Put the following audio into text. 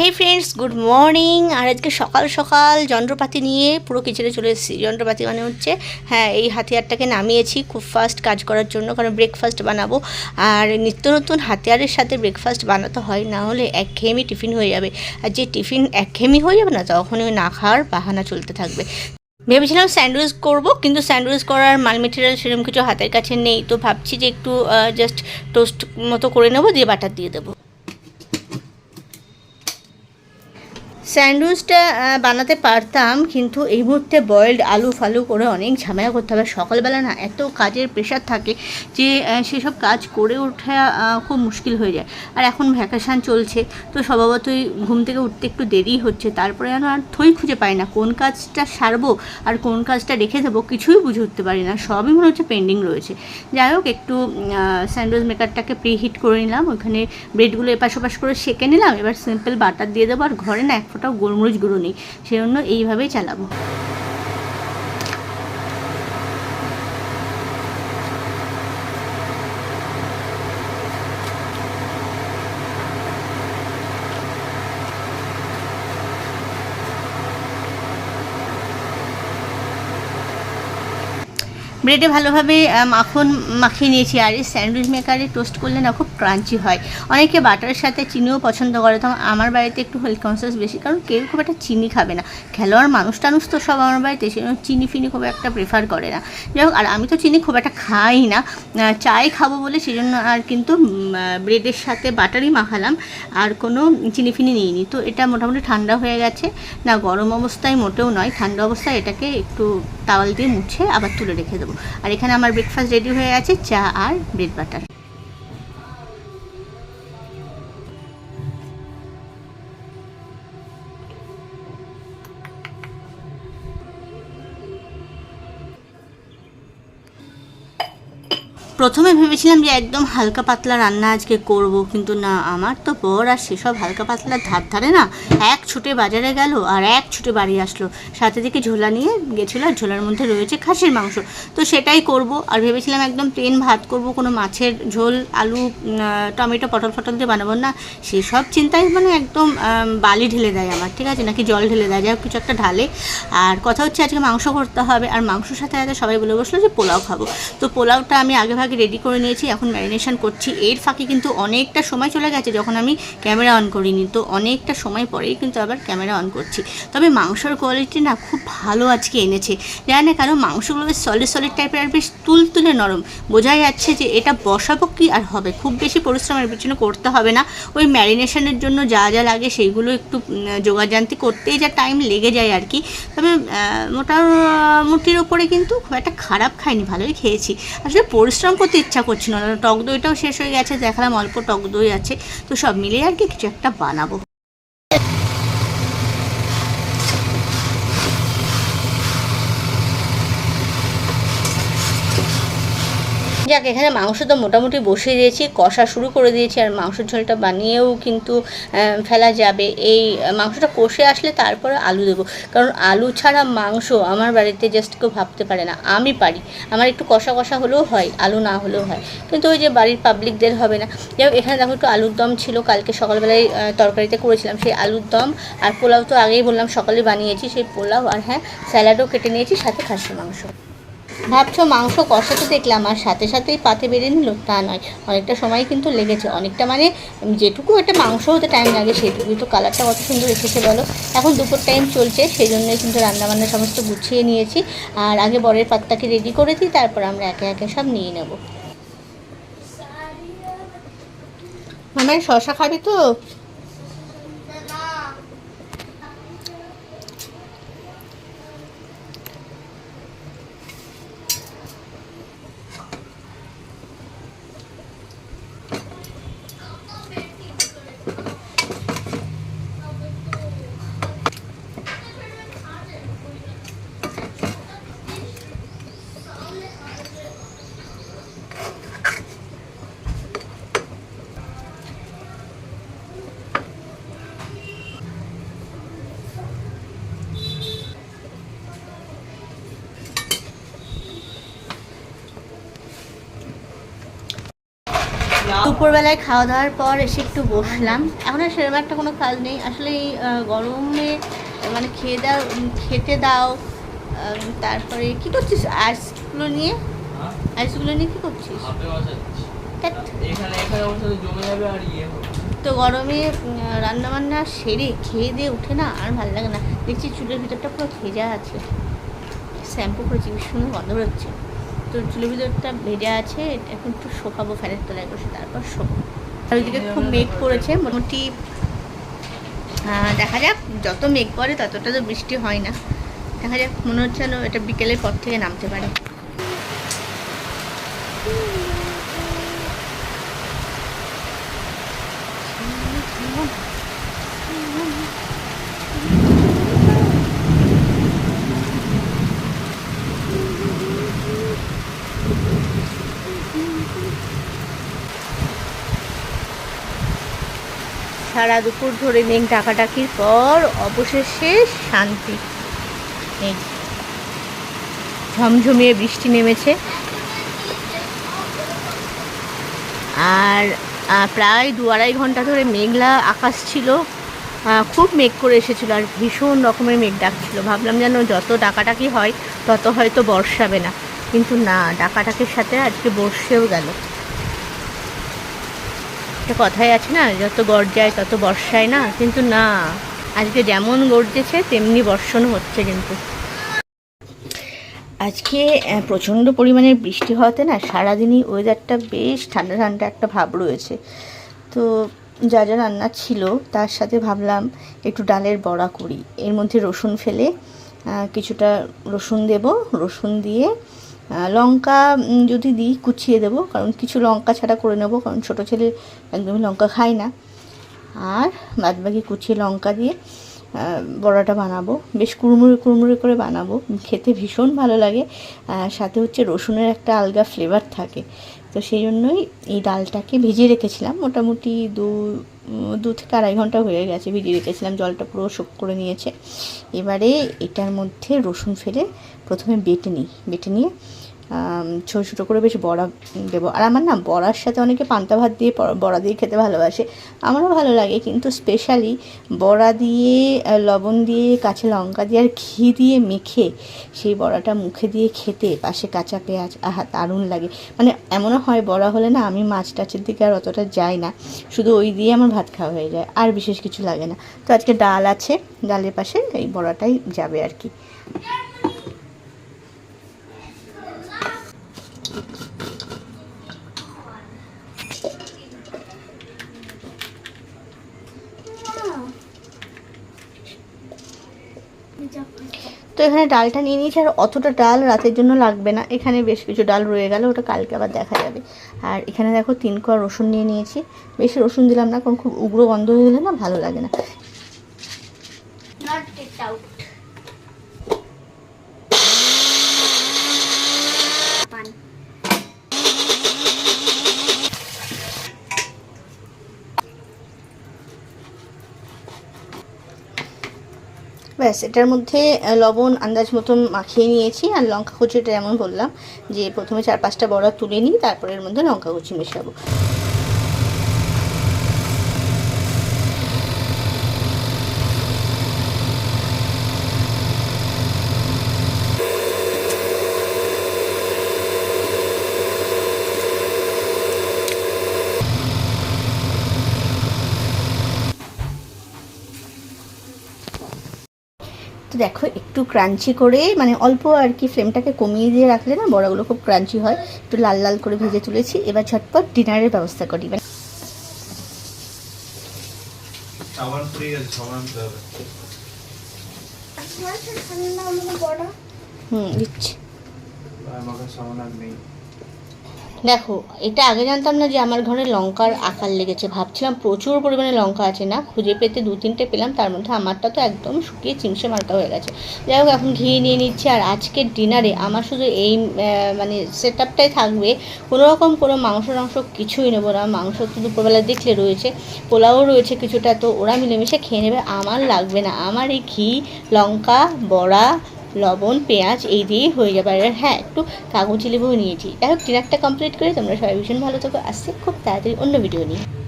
হে friends good morning আর আজকে সকাল সকাল যন্ত্রপাতি নিয়ে পুরো কিচেনে চলে এসেছি। যন্ত্রপাতি মানে হচ্ছে হ্যাঁ এই হাতিয়ারটাকে নামিয়েছি খুব ফাস্ট কাজ করার জন্য, কারণ ব্রেকফাস্ট বানাবো। আর নিত্য নতুন হাতিয়ারের সাথে ব্রেকফাস্ট বানাতে হয়, না হলে একঘেয়েমি টিফিন হয়ে যাবে। আর যে টিফিন একঘেয়েমি হয়ে যাবে না তখন ওই না খাওয়ার বাহানা চলতে থাকবে। ভেবেছিলাম স্যান্ডউইচ করব, কিন্তু স্যান্ডউইচ করার মাল মেটেরিয়াল সেরকম কিছু হাতের কাছে নেই। তো ভাবছি যে একটু জাস্ট টোস্ট মতো করে নেব, দিয়ে বাটার দিয়ে দেবো। স্যান্ডউইচটা বানাতে পারতাম, কিন্তু এই মুহূর্তে বয়েলড আলু ফালু করে অনেক ঝামেলা করতে হবে। সকালবেলা না এত কাজের প্রেশার থাকে যে সেসব কাজ করে ওঠা খুব মুশকিল হয়ে যায়। আর এখন ভ্যাকেশান চলছে, তো স্বভাবতই ঘুম থেকে উঠতে একটু দেরি হচ্ছে। তারপরে যেন আর থই খুঁজে পাই না, কোন কাজটা সারবো আর কোন কাজটা রেখে দেবো কিছুই বুঝে উঠতে পারি না। সবই মনে হচ্ছে পেন্ডিং রয়েছে। যাই হোক, একটু স্যান্ডউইচ মেকারটাকে প্রি হিট করে নিলাম। ওখানে ব্রেডগুলো এপাশ ওপাশ করে সেঁকে নিলাম। এবার সিম্পল বাটার দিয়ে দেবো। আর ঘরে না এক ফোঁটাও গোলমরিচ গুঁড়ো নেই, সেজন্য এইভাবেই চালাবো। ব্রেডে ভালোভাবে মাখন মাখিয়ে নিয়েছি, আর এই স্যান্ডউইচ মেকারে টোস্ট করলে না, খুব ক্রাঞ্চি হয়। অনেকে বাটারের সাথে চিনিও পছন্দ করে, তো আমার বাড়িতে একটু হেলথ কনসিয়াস বেশি, কারণ কেউ খুব একটা চিনি খাবে না। খেলোয়াড়, মানুষ টানুষ তো সব আমার বাড়িতে সেজন্য চিনি ফিনি খুব একটা প্রেফার করে না। যাই হোক, আর আমি তো চিনি খুব একটা খাই না। চাই খাব বলে সেজন্য আর কিন্তু ব্রেডের সাথে বাটারই মাখালাম, আর কোনো চিনি ফিনি নিইনি। তো এটা মোটামুটি ঠান্ডা হয়ে গেছে। না, গরম অবস্থায় মোটেও নয়, ঠান্ডা অবস্থায় এটাকে একটু তাওয়াল দিয়ে মুছে আবার তুলে রেখে দেবো। আর এখানে আমার ব্রেকফাস্ট রেডি হয়ে আছে চা আর ব্রেড বাটার প্রথমে ভেবেছিলাম যে একদম হালকা পাতলা রান্না আজকে করব, কিন্তু না, আমার তো বর আর সেসব হালকা পাতলা ধার ধারে না। এক ছুটে বাজারে গেল আর এক ছুটে বাড়ি আসলো। সাথে থেকে ঝোলা নিয়ে গেছিল আর ঝোলার মধ্যে রয়েছে খাসির মাংস। তো সেটাই করব আর ভেবেছিলাম একদম প্লেন ভাত করব, কোনো মাছের ঝোল, আলু টমেটো, পটল ফটল দিয়ে বানাবো না। সেসব চিন্তায় মানে একদম বালি ঢেলে দেয় আমার, ঠিক আছে? নাকি জল ঢেলে দেয়, যাই কিছু একটা ঢালে। আর কথা হচ্ছে আজকে মাংস করতে হবে। আর মাংসর সাথে সাথে সবাই বলে বসল যে পোলাও খাব। তো পোলাওটা আমি আগে ভাগে রেডি করে নিয়েছি, এখন ম্যারিনেশন করছি। এর ফাঁকে কিন্তু অনেকটা সময় চলে গেছে যখন আমি ক্যামেরা অন করিনি। তো অনেকটা সময় পরেই কিন্তু আবার ক্যামেরা অন করছি। তবে মাংসর কোয়ালিটি না খুব ভালো আজকে এনেছে। জানি না কেন, মাংসগুলো বেশ সলিড সলিড টাইপের আর বেশ তুলতুলে নরম। বোঝা যাচ্ছে যে এটা বসাবো কি আর হবে? খুব বেশি পরিশ্রমের পিছনে করতে হবে না। ওই ম্যারিনেশনের জন্য যা যা লাগে সেইগুলো একটু যোগাযান্তি করতেই যা টাইম লেগে যায় আর কি। তবে মোটামুটির ওপরে কিন্তু খুব একটা খারাপ খাইনি, ভালোই খেয়েছি। আসলে পরিশ্রম করতে ইচ্ছা করছিল না। টক দইটাও শেষ হয়ে গেছে, দেখালাম অল্প টক দই আছে। তো সব মিলিয়ে আর কি কিছু একটা বানাবো। যাক, এখানে মাংস তো মোটামুটি বসিয়ে দিয়েছি, কষা শুরু করে দিয়েছি, আর মাংসের ঝোলটা বানিয়েও কিন্তু ফেলা যাবে। এই মাংসটা কষে আসলে তারপরে আলু দেবো। কারণ আলু ছাড়া মাংস আমার বাড়িতে জাস্ট কেউ ভাবতে পারে না। আমি পারি। আমার একটু কষা কষা হলেও হয়, আলু না হলেও হয়। কিন্তু ওই যে বাড়ির পাবলিকদের হবে না। যাই এখানে দেখো একটু আলুর দম ছিল। কালকে সকালবেলায় তরকারিতে করেছিলাম সেই আলুর দম। আর পোলাও তো আগেই বললাম, সকালে বানিয়েছি সেই পোলাও। আর হ্যাঁ স্যালাডও কেটে নিয়েছি, সাথে খাসির মাংস। ভাবছ মাংস কষাতে দেখলাম, আর সাথে সাথেই পাতে বেড়ে নিল? তা নয়, অনেকটা সময় কিন্তু লেগেছে। অনেকটা মানে যেটুকু একটা মাংস হতে টাইম লাগে, সেটুকুই তো কালারটা কত সুন্দর এসেছে বলো? এখন দুপুর টাইম চলছে সেই জন্যই কিন্তু রান্নাবান্না সমস্ত গুছিয়ে নিয়েছি। আর আগে বরের পাত্তাকে রেডি করে দিই, তারপর আমরা একে একে সব নিয়ে নেব। মামার শশা খাবি তো? দুপুরবেলায় খাওয়া দাওয়ার পর এসে একটু বসলাম। এখন আর সেরকম একটা কোনো কাজ নেই। আসলে এই গরমে মানে খেয়ে দাও খেতে দাও তারপরে কি করছিস? আইসগুলো নিয়ে? হ্যাঁ? আইসগুলো নিয়ে কি করছিস? ইয়ে তো গরমে রান্না বান্না সেরে খেয়ে দিয়ে উঠে না আর ভালো লাগে না। দেখছি চুলের ভিতরটা পুরো ভেজা আছে। শ্যাম্পু করেছি ভীষণ গন্ধ বেরোচ্ছে। তো ভিতরটা ভেজা আছে এখন একটু শোকাবো ফ্যানের তলায় বসে তারপর শোকাবো আর ওইদিকে খুব মেঘ পড়েছে মোটামুটি আহ, দেখা যাক যত মেঘ পড়ে ততটা তো বৃষ্টি হয় না। দেখা যাক মনে হচ্ছে এটা বিকেলের পর থেকে নামতে পারে। সারা দুপুর ধরে মেঘ ডাকাডাকির পর অবশেষে শান্তি। এই ঝমঝমিয়ে বৃষ্টি নেমেছে। আর প্রায় দু আড়াই ঘণ্টা ধরে মেঘলা আকাশ ছিল। খুব মেঘ করে এসেছিল আর ভীষণ রকমের মেঘ ডাকছিল। ভাবলাম যেন যত ডাকাটাকি হয়, তত হয়তো বর্ষাবে না। কিন্তু না ডাকাটাকির সাথে আজকে বর্ষেও গেল। একটা কথাই আছে না, যত গর্জায় তত বর্ষায় না, কিন্তু না, আজকে যেমন গর্জেছে, তেমনি বর্ষণও হচ্ছে কিন্তু। আজকে প্রচণ্ড পরিমাণের বৃষ্টি হওয়াতে না, সারাদিনই ওয়েদারটা বেশ ঠান্ডা ঠান্ডা একটা ভাব রয়েছে। তো যা যা রান্না ছিল, তার সাথে ভাবলাম একটু ডালের বড়া করি। এর মধ্যে রসুন ফেলে কিছুটা রসুন দেব, রসুন দিয়ে লঙ্কা যদি দিই কুচিয়ে দেব, কারণ কিছু লঙ্কা ছাড়া করে নেব, কারণ ছোট ছেলে একদমই লঙ্কা খায় না। আর বাদবাকি কুচিয়ে লঙ্কা দিয়ে বড়াটা বানাবো, বেশ কুড়মুড়ে কুড়মুড়ে করে বানাবো। খেতে ভীষণ ভালো লাগে। সাথে হচ্ছে রসুনের একটা আলগা ফ্লেভার থাকে। তো সেই জন্যই এই ডালটাকে ভিজিয়ে রেখেছিলাম। মোটামুটি দু দু থেকে আড়াই ঘণ্টা হয়ে গেছে ভিজিয়ে রেখেছিলাম। জলটা পুরো শোক করে নিয়েছে। এবারে এটার মধ্যে রসুন ফেলে প্রথমে বেটে নিই। বেটে নিয়ে ছোটো ছোটো করে বেশ বড়া দেবো। আর আমার না বড়ার সাথে অনেকে পান্তা ভাত দিয়ে বড়া দিয়ে খেতে ভালোবাসে। আমারও ভালো লাগে, কিন্তু স্পেশালি বড়া দিয়ে লবণ দিয়ে, কাঁচা লঙ্কা দিয়ে আর ঘি দিয়ে মেখে সেই বড়াটা মুখে দিয়ে খেতে পাশে কাঁচা পেঁয়াজ, আহা, দারুণ লাগে। মানে এমনও হয় বড়া হলে না আমি মাছ টাছের দিকে আর অতটা যাই না। শুধু ওই দিয়ে আমার ভাত খাওয়া হয়ে যায়, আর বিশেষ কিছু লাগে না। তো আজকে ডাল আছে, ডালের পাশে এই বড়াটাই যাবে আর কি। তো এখানে ডালটা নিয়ে নিয়েছি আর অতটা ডাল রাতের জন্য লাগবে না। এখানে বেশ কিছু ডাল রয়ে গেল, ওটা কালকে আবার দেখা যাবে। আর এখানে দেখো তিন কোয়া রসুন নিয়ে নিয়েছি। বেশি রসুন দিলাম না, কারণ খুব উগ্র গন্ধ হয়ে গেলে না ভালো লাগে না। ব্যাস, এটার মধ্যে লবণ আন্দাজ মতন মাখিয়ে নিয়েছি আর লঙ্কা কুচিটা এমন বললাম যে প্রথমে চার পাঁচটা বড়া তুলে নিই তারপরের মধ্যে লঙ্কা কুচি মেশাবো। তো দেখো একটু ক্রাঞ্চি করে মানে অল্প আর কি ফ্লেমটাকে কমিয়ে দিয়ে রাখলে না বড়াগুলো খুব ক্রাঞ্চি হয়। একটু লাল লাল করে ভেজে তুলেছি। এবার ঝটপট ডিনারের ব্যবস্থা করি। মানে হুম দিচ্ছি আমাকে সাবান আর নেই দেখো, এটা আগে জানতাম না যে আমার ঘরে লঙ্কার আকার লেগেছে। ভাবছিলাম প্রচুর পরিমাণে লঙ্কা আছে না, খুঁজে পেতে দু তিনটে পেলাম, তার মধ্যে আমারটা তো একদম শুকিয়ে চিমসে মার্কা হয়ে গেছে। যাই হোক, এখন ঘি নিয়ে নিচ্ছি, আর আজকের ডিনারে আমার শুধু এই মানে সেট আপটাই থাকবে। কোনো রকম কোনো মাংস টাংস কিছুই নেব না, মাংস তো দুপুরবেলা দেখলে রয়েছে পোলাও রয়েছে কিছুটা, তো ওরা মিলেমিশে খেয়ে নেবে, আমার লাগবে না। আমার এই ঘি, লঙ্কা, বড়া লবণ, পেঁয়াজ, এই দিয়ে হয়ে যাবে। আর হ্যাঁ একটু কাগজি, লেবু নিয়েছি। যাই হোক, ডিনারটা কমপ্লিট করে তোমরা সবাই ভীষণ ভালো থাকো। আসছে খুব তাড়াতাড়ি অন্য ভিডিও নিয়ে।